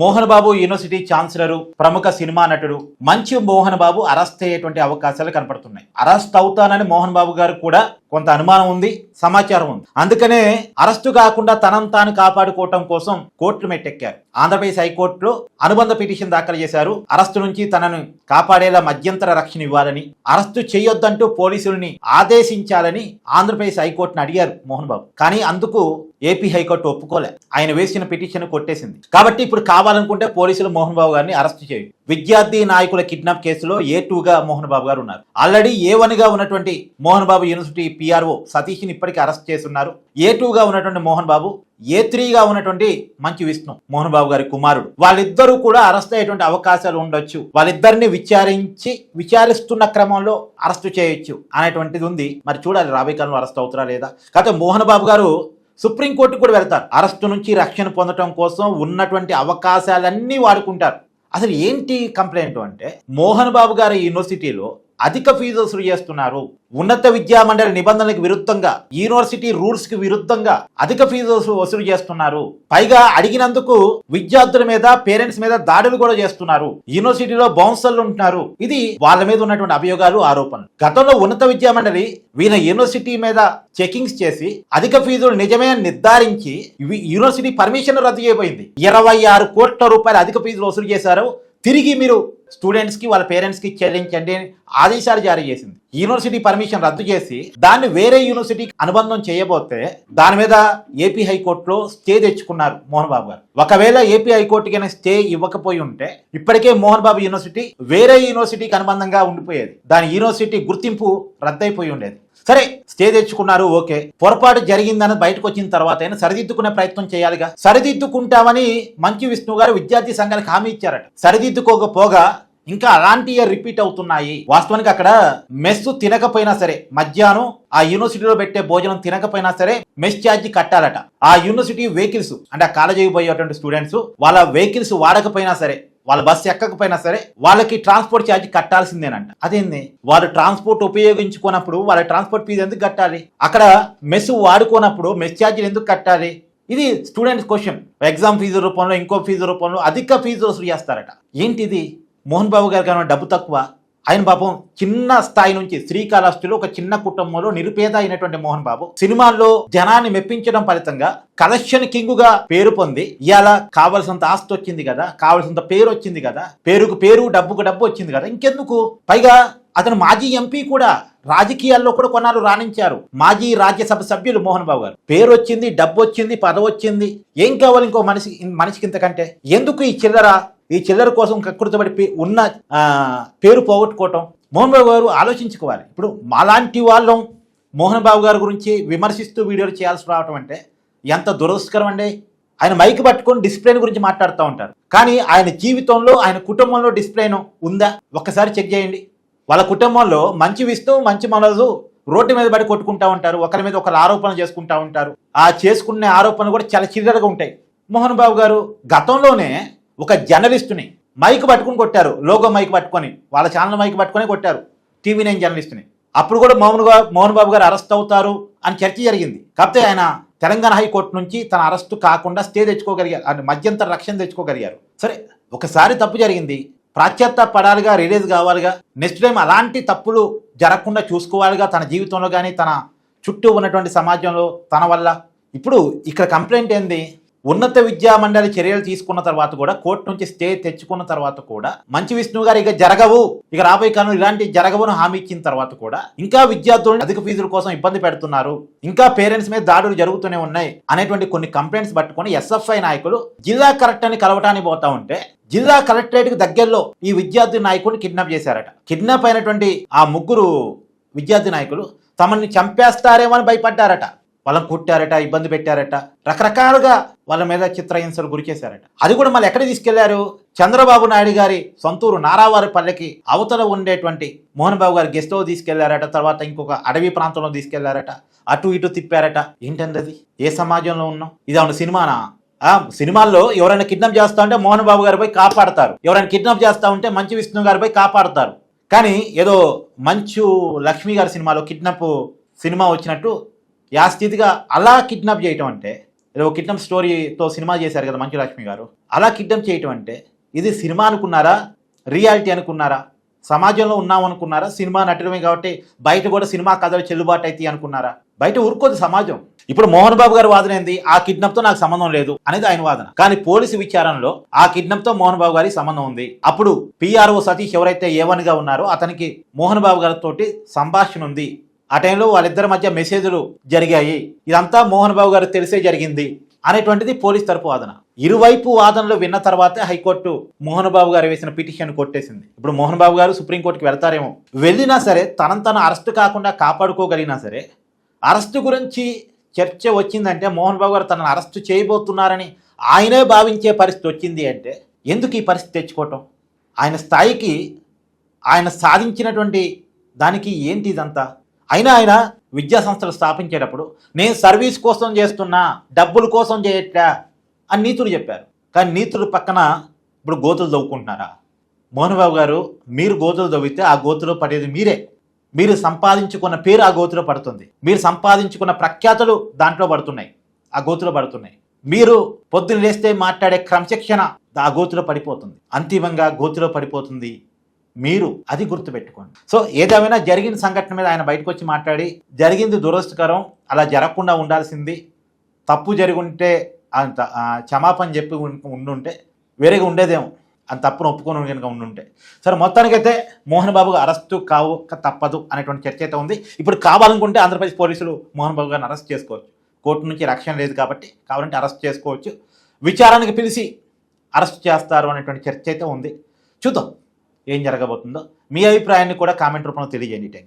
Mohan Babu university chancellor ప్రముఖ cinema నటుడు మంచి మోహన్ బాబు అరెస్ట్ అయ్యేటువంటి అవకాశాలు కనపడుతున్నాయి. అరెస్ట్ అవుతానని మోహన్ బాబు గారు కూడా కొంత అనుమానం ఉంది సమాచారం ఉంది. అందుకనే అరెస్టు కాకుండా తనను తాను కాపాడుకోవటం కోసం కోర్టులు మెట్టెక్కారు. ఆంధ్రప్రదేశ్ హైకోర్టులో అనుబంధ పిటిషన్ దాఖలు చేశారు. అరెస్టు నుంచి తనను కాపాడేలా మధ్యంతర రక్షణ ఇవ్వాలని అరెస్టు చేయొద్దంటూ పోలీసుల్ని ఆదేశించాలని ఆంధ్రప్రదేశ్ హైకోర్టును అడిగారు మోహన్ బాబు. కానీ అందుకు ఏపీ హైకోర్టు ఒప్పుకోలే. ఆయన వేసిన పిటిషన్ కొట్టేసింది. కాబట్టి ఇప్పుడు కావాలనుకుంటే పోలీసులు మోహన్ బాబు గారిని అరెస్ట్ చేయు. విద్యార్థి నాయకుల కిడ్నాప్ కేసులో ఏ టూగా మోహన్ బాబు గారు ఉన్నారు? ఆల్రెడీ ఏ గా ఉన్నటువంటి మోహన్ బాబు యూనివర్సిటీ పిఆర్ఓ సతీష్ని ఇప్పటికీ అరెస్ట్ చేస్తున్నారు. ఏ టూగా ఉన్నటువంటి మోహన్ బాబు? ఏ త్రీగా ఉన్నటువంటి మంచి విష్ణు మోహన్ బాబు గారి కుమారుడు. వాళ్ళిద్దరూ కూడా అరెస్ట్ అయ్యేటువంటి అవకాశాలు ఉండొచ్చు. వాళ్ళిద్దరిని విచారించి విచారిస్తున్న క్రమంలో అరెస్ట్ చేయొచ్చు అనేటువంటిది ఉంది. మరి చూడాలి రాబోయే కాలంలో అరెస్ట్ అవుతారా లేదా? కాకపోతే మోహన్ బాబు గారు సుప్రీంకోర్టు కూడా వెళ్తారు. అరెస్టు నుంచి రక్షణ పొందడం కోసం ఉన్నటువంటి అవకాశాలన్నీ వాడుకుంటారు. అసలు ఏంటి కంప్లైంట్ అంటే మోహన్ బాబు గారి యూనివర్సిటీలో అధిక ఫీజు వసూలు చేస్తున్నారు. ఉన్నత విద్యా మండలి నిబంధనలకు విరుద్ధంగా యూనివర్సిటీ రూల్స్కి విరుద్ధంగా అధిక ఫీజు వసూలు చేస్తున్నారు. పైగా అడిగినందుకు విద్యార్థుల మీద పేరెంట్స్ మీద దాడులు కూడా చేస్తున్నారు. యూనివర్సిటీలో బౌన్సర్లు ఉంటున్నారు. ఇది వాళ్ళ మీద ఉన్నటువంటి అభియోగాలు ఆరోపణలు. గతంలో ఉన్నత విద్యా మండలి వీళ్ళ యూనివర్సిటీ మీద చెకింగ్స్ చేసి అధిక ఫీజులు నిజమే నిర్ధారించి యూనివర్సిటీ పర్మిషన్ రద్దు చేయబోయింది. ఇరవై ఆరు కోట్ల రూపాయలు అధిక ఫీజులు వసూలు చేశారు. తిరిగి మీరు స్టూడెంట్స్కి వాళ్ళ పేరెంట్స్కి చెల్లించండి ఆదేశాలు జారీ చేసింది. యూనివర్సిటీ పర్మిషన్ రద్దు చేసి దాన్ని వేరే యూనివర్సిటీకి అనుబంధం చేయబోతే దాని మీద ఏపీ హైకోర్టులో స్టే తెచ్చుకున్నారు మోహన్ బాబు గారు. ఒకవేళ ఏపీ హైకోర్టుకి స్టే ఇవ్వకపోయి ఉంటే ఇప్పటికే మోహన్ బాబు యూనివర్సిటీ వేరే యూనివర్సిటీకి అనుబంధంగా ఉండిపోయేది. దాని యూనివర్సిటీ గుర్తింపు రద్దయిపోయి ఉండేది. సరే స్టే తెచ్చుకున్నారు ఓకే. పొరపాటు జరిగిందని బయటకు వచ్చిన తర్వాత అయినా సరిదిద్దుకునే ప్రయత్నం చేయాలిగా. సరిదిద్దుకుంటామని మంచి విష్ణు గారు విద్యార్థి సంఘానికి హామీ ఇచ్చారట. సరిదిద్దుకోకపోగా ఇంకా అలాంటివి రిపీట్ అవుతున్నాయి. వాస్తవానికి అక్కడ మెస్ తినకపోయినా సరే మధ్యాహ్నం ఆ యూనివర్సిటీలో పెట్టే భోజనం తినకపోయినా సరే మెస్ ఛార్జ్ కట్టాలట. ఆ యూనివర్సిటీ వెహికల్స్ అంటే ఆ కాలేజీకి పోయేటువంటి స్టూడెంట్స్ వాళ్ళ వెహికల్స్ వాడకపోయినా సరే వాళ్ళ బస్సు ఎక్కకపోయినా సరే వాళ్ళకి ట్రాన్స్పోర్ట్ ఛార్జ్ కట్టాల్సిందేనంట. అదేంది? వాళ్ళు ట్రాన్స్పోర్ట్ ఉపయోగించుకున్నప్పుడు వాళ్ళ ట్రాన్స్పోర్ట్ ఫీజు ఎందుకు కట్టాలి? అక్కడ మెస్ వాడుకున్నప్పుడు మెస్ ఛార్జీలు ఎందుకు కట్టాలి? ఇది స్టూడెంట్స్ క్వశ్చన్ ఎగ్జామ్ ఫీజు రూపంలో ఇంకో ఫీజు రూపంలో అధిక ఫీజు వసూలు చేస్తారట. ఏంటిది? మోహన్ బాబు గారికి ఏమైనా డబ్బు తక్కువ? ఆయన పాపం చిన్న స్థాయి నుంచి శ్రీకాళహస్తిలో ఒక చిన్న కుటుంబంలో నిరుపేద అయినటువంటి మోహన్ బాబు సినిమాల్లో జనాన్ని మెప్పించడం ఫలితంగా కలెక్షన్ కింగ్గా పేరు పొంది ఇవాళ కావలసినంత ఆస్తి వచ్చింది కదా కావలసినంత పేరు వచ్చింది కదా పేరుకు పేరు డబ్బుకు డబ్బు వచ్చింది కదా ఇంకెందుకు? పైగా అతను మాజీ ఎంపీ కూడా రాజకీయాల్లో కూడా కొన్నాళ్ళు రాణించారు. మాజీ రాజ్యసభ సభ్యులు మోహన్ బాబు గారు. పేరు వచ్చింది డబ్బు వచ్చింది పదవి వచ్చింది. ఏం కావాలి ఇంకో మనిషి మనిషికి ఇంతకంటే? ఎందుకు ఈ చిల్లర ఈ చిల్లర కోసం కక్కుర్తబడి ఉన్న పేరు పోగొట్టుకోవటం. మోహన్ బాబు గారు ఆలోచించుకోవాలి. ఇప్పుడు మాలాంటి వాళ్ళం మోహన్ బాబు గారి గురించి విమర్శిస్తూ వీడియోలు చేయాల్సి రావటం అంటే ఎంత దురదృష్టకరం అండి. ఆయన మైక్ పట్టుకొని డిస్ప్లేన్ గురించి మాట్లాడుతూ ఉంటారు. కానీ ఆయన జీవితంలో ఆయన కుటుంబంలో డిస్ప్లేన్ ఉందా? ఒక్కసారి చెక్ చేయండి. వాళ్ళ కుటుంబంలో మంచి విస్తూ మంచి మనసు రోడ్డు మీద పడి కొట్టుకుంటా ఉంటారు. ఒకరి మీద ఒకరు ఆరోపణలు చేసుకుంటా ఉంటారు. ఆ చేసుకునే ఆరోపణలు కూడా చాలా చిల్లరగా ఉంటాయి. మోహన్ బాబు గారు గతంలోనే ఒక జర్నలిస్టుని మైక్ పట్టుకుని కొట్టారు లోగో మైక్ పట్టుకొని వాళ్ళ ఛానల్ మైక్ పట్టుకొని కొట్టారు టీవీ నైన్ జర్నలిస్ట్ని. అప్పుడు కూడా మోహన్ మోహన్ బాబు గారు అరెస్ట్ అవుతారు అని చర్చ జరిగింది. కాకపోతే ఆయన తెలంగాణ హైకోర్టు నుంచి తన అరెస్టు కాకుండా స్టే తెచ్చుకోగలిగారు అంటే మధ్యంతర రక్షణ తెచ్చుకోగలిగారు. సరే ఒకసారి తప్పు జరిగింది. ప్రాచ్యత పడాలిగా రిలీజ్ కావాలిగా నెక్స్ట్ టైం అలాంటి తప్పులు జరగకుండా చూసుకోవాలిగా తన జీవితంలో కానీ తన చుట్టూ ఉన్నటువంటి సమాజంలో తన వల్ల. ఇప్పుడు ఇక్కడ కంప్లైంట్ ఏంది? ఉన్నత విద్యా మండలి చర్యలు తీసుకున్న తర్వాత కూడా కోర్టు నుంచి స్టే తెచ్చుకున్న తర్వాత కూడా మంచి విష్ణు గారు ఇక జరగవు. ఇక రాబోయే కాలం ఇలాంటి జరగవును హామీ ఇచ్చిన తర్వాత కూడా ఇంకా విద్యార్థులను అధిక ఫీజుల కోసం ఇబ్బంది పెడుతున్నారు. ఇంకా పేరెంట్స్ మీద దాడులు జరుగుతూనే ఉన్నాయి అనేటువంటి కొన్ని కంప్లైంట్స్ పట్టుకుని ఎస్ఎఫ్ఐ నాయకులు జిల్లా కలెక్టర్ అని కలవటానికి పోతా ఉంటే జిల్లా కలెక్టరేట్కు దగ్గరలో ఈ విద్యార్థి నాయకుడిని కిడ్నాప్ చేశారట. కిడ్నాప్ అయినటువంటి ఆ ముగ్గురు విద్యార్థి నాయకులు తమని చంపేస్తారేమో అని భయపడ్డారట. వాళ్ళని కుట్టారట ఇబ్బంది పెట్టారట. రకరకాలుగా వాళ్ళ మీద చిత్రహింసలు గురి చేశారట అది కూడా మళ్ళీ ఎక్కడ తీసుకెళ్ళారు? చంద్రబాబు నాయుడు గారి సొంతూరు నారావారి పల్లెకి అవతల ఉండేటువంటి మోహన్ బాబు గారి గెస్ట్ హౌస్ తీసుకెళ్ళారట తర్వాత ఇంకొక అడవి ప్రాంతంలో తీసుకెళ్ళారట. అటు ఇటు తిప్పారట. ఏంటండి అది ఏ సమాజంలో ఉన్నాం? ఇది అవును సినిమానా? ఆ సినిమాల్లో ఎవరైనా కిడ్నాప్ చేస్తా ఉంటే మోహన్ బాబు గారు పోయి కాపాడతారు. ఎవరైనా కిడ్నాప్ చేస్తా ఉంటే మంచి విష్ణు గారు పోయి కాపాడతారు. కానీ ఏదో మంచు లక్ష్మి గారి సినిమాలో కిడ్నాప్ సినిమా వచ్చినట్టు యా స్థితిగా అలా కిడ్నాప్ చేయటం అంటే ఏదో కిడ్నాప్ స్టోరీతో సినిమా చేశారు కదా మంచు లక్ష్మి గారు అలా కిడ్నప్ చేయటం అంటే ఇది సినిమా అనుకున్నారా? రియాలిటీ అనుకున్నారా? సమాజంలో ఉన్నాం అనుకున్నారా? సినిమా నటనమే కాబట్టి బయట కూడా సినిమా కథలు చెల్లుబాటు అవుతాయి అనుకున్నారా? బయట ఊరుకోదు సమాజం. ఇప్పుడు మోహన్ బాబు గారి వాదన ఏంది? ఆ కిడ్నాప్తో నాకు సంబంధం లేదు అనేది ఆయన వాదన. కానీ పోలీసు విచారణలో ఆ కిడ్నాప్తో మోహన్ బాబు గారికి సంబంధం ఉంది. అప్పుడు పిఆర్ఓ సతీష్ ఎవరైతే ఏవన్గా ఉన్నారో అతనికి మోహన్ బాబు గారితో సంభాషణ ఉంది. ఆ టైంలో వాళ్ళిద్దరి మధ్య మెసేజ్లు జరిగాయి. ఇదంతా మోహన్ బాబు గారు తెలిసే జరిగింది అనేటువంటిది పోలీస్ తరపు వాదన. ఇరువైపు వాదనలు విన్న తర్వాతే హైకోర్టు మోహన్ బాబు గారు వేసిన పిటిషన్ కొట్టేసింది. ఇప్పుడు మోహన్ బాబు గారు సుప్రీంకోర్టుకి వెళ్తారేమో. వెళ్ళినా సరే తనను తను అరెస్ట్ కాకుండా కాపాడుకోగలిగినా సరే అరెస్టు గురించి చర్చ వచ్చిందంటే మోహన్ బాబు గారు తనను అరెస్టు చేయబోతున్నారని ఆయనే భావించే పరిస్థితి వచ్చింది అంటే ఎందుకు ఈ పరిస్థితి తెచ్చుకోవటం? ఆయన స్థాయికి ఆయన సాధించినటువంటి దానికి ఏంటి ఇదంతా? అయినా ఆయన విద్యా సంస్థలు స్థాపించేటప్పుడు నేను సర్వీస్ కోసం చేస్తున్నా డబ్బుల కోసం చేయట్లా అని నీతులు చెప్పారు. కానీ నీతులు పక్కన ఇప్పుడు గోతులు దవ్వుకుంటున్నారా మోహన్బాబు గారు మీరు గోతులు దవ్వితే ఆ గోతులో పడేది మీరే. మీరు సంపాదించుకున్న పేరు ఆ గోతులో పడుతుంది. మీరు సంపాదించుకున్న ప్రఖ్యాతులు దాంట్లో పడుతున్నాయి. ఆ గోతులో పడుతున్నాయి. మీరు పొద్దున్న లేస్తే మాట్లాడే క్రమశిక్షణ ఆ గోతులో పడిపోతుంది. అంతిమంగా గోతులో పడిపోతుంది. మీరు అది గుర్తుపెట్టుకోండి. సో ఏదేమైనా జరిగిన సంఘటన మీద ఆయన బయటకు వచ్చి మాట్లాడి జరిగింది దురదృష్టకరం అలా జరగకుండా ఉండాల్సింది తప్పు జరిగి ఉంటే అంత క్షమాపణ చెప్పి ఉండుంటే వేరేగా ఉండేదేమో అంత తప్పును ఒప్పుకొని కనుక ఉండుంటే. సరే మొత్తానికైతే మోహన్ బాబు అరెస్టు కావు తప్పదు అనేటువంటి చర్చ అయితే ఉంది. ఇప్పుడు కావాలనుకుంటే ఆంధ్రప్రదేశ్ పోలీసులు మోహన్ బాబు గారిని అరెస్ట్ చేసుకోవచ్చు. కోర్టు నుంచి రక్షణ లేదు కాబట్టి కావాలంటే అరెస్ట్ చేసుకోవచ్చు. విచారానికి పిలిచి అరెస్ట్ చేస్తారు అనేటువంటి చర్చ అయితే ఉంది. చూద్దాం. ఏం జరగబోతుందో మీ అభిప్రాయాన్ని కూడా కామెంట్ రూపంలో తెలియజేయండి. థ్యాంక్